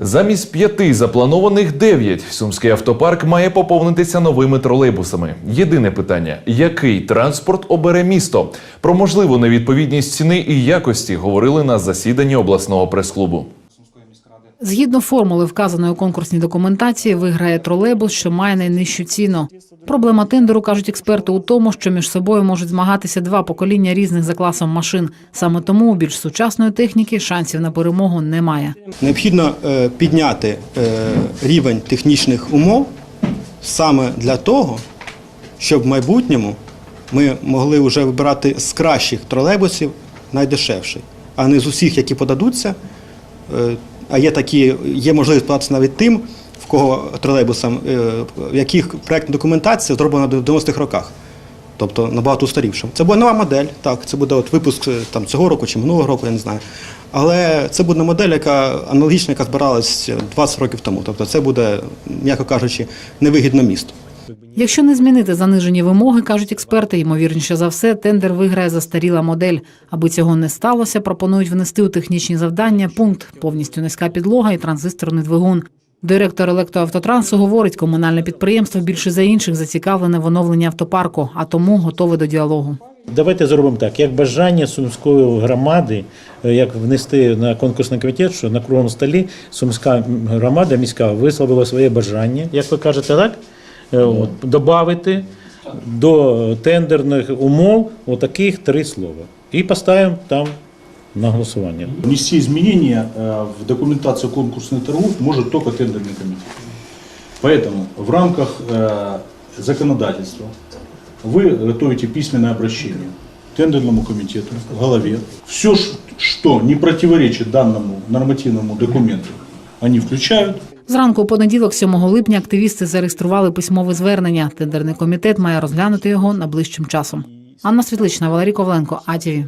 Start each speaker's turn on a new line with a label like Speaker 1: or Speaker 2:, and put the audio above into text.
Speaker 1: Замість п'яти запланованих дев'ять сумський автопарк має поповнитися новими тролейбусами. Єдине питання: який транспорт обере місто? Про можливу невідповідність ціни і якості говорили на засіданні обласного прес-клубу.
Speaker 2: Згідно формули, вказаної у конкурсній документації, виграє тролейбус, що має найнижчу ціну. Проблема тендеру, кажуть експерти, у тому, що між собою можуть змагатися два покоління різних за класом машин. Саме тому у більш сучасної техніки шансів на перемогу немає.
Speaker 3: Необхідно е, підняти е, рівень технічних умов саме для того, щоб в майбутньому ми могли вже вибирати з кращих тролейбусів найдешевший, а не з усіх, які подадуться. Е, А є такі, є можливість податися навіть тим, в кого тролейбусам, е, в яких проєктна документація зроблена в 90-х роках. Тобто набагато устарівшим. Це буде нова модель, так, це буде от випуск е, там, цього року чи минулого року, я не знаю. Але це буде модель, яка аналогічна, яка збиралась 20 років тому. Тобто це буде, м'яко кажучи, невигідно місту.
Speaker 2: Якщо не змінити занижені вимоги, кажуть експерти, ймовірніше за все, тендер виграє застаріла модель. Аби цього не сталося, пропонують внести у технічні завдання пункт повністю низька підлога і транзисторний двигун. Директор електроавтотрансу говорить, комунальне підприємство більше за інших зацікавлене в оновленні автопарку, а тому готове до діалогу.
Speaker 4: Давайте зробимо так, як бажання сумської громади, е, як внести на конкурсний комітет, що на круглому столі сумська громада міська висловила своє бажання, як ви кажете, так? Е, От, добавити до тендерних умов отаких три слова. І поставимо там на голосування.
Speaker 5: Внести изменения э, в документацию конкурсных торгов может только тендерный комитет. Поэтому в рамках э, законодательства вы готовите письменное обращение к тендерному комитету в голове. Все, что не противоречит данному нормативному документу, они включают.
Speaker 2: Зранку у понеділок, 7 липня, активісти зареєстрували письмове звернення. Тендерний комітет має розглянути його найближчим часом. Анна Світлична, Валерій Ковленко, АТВ.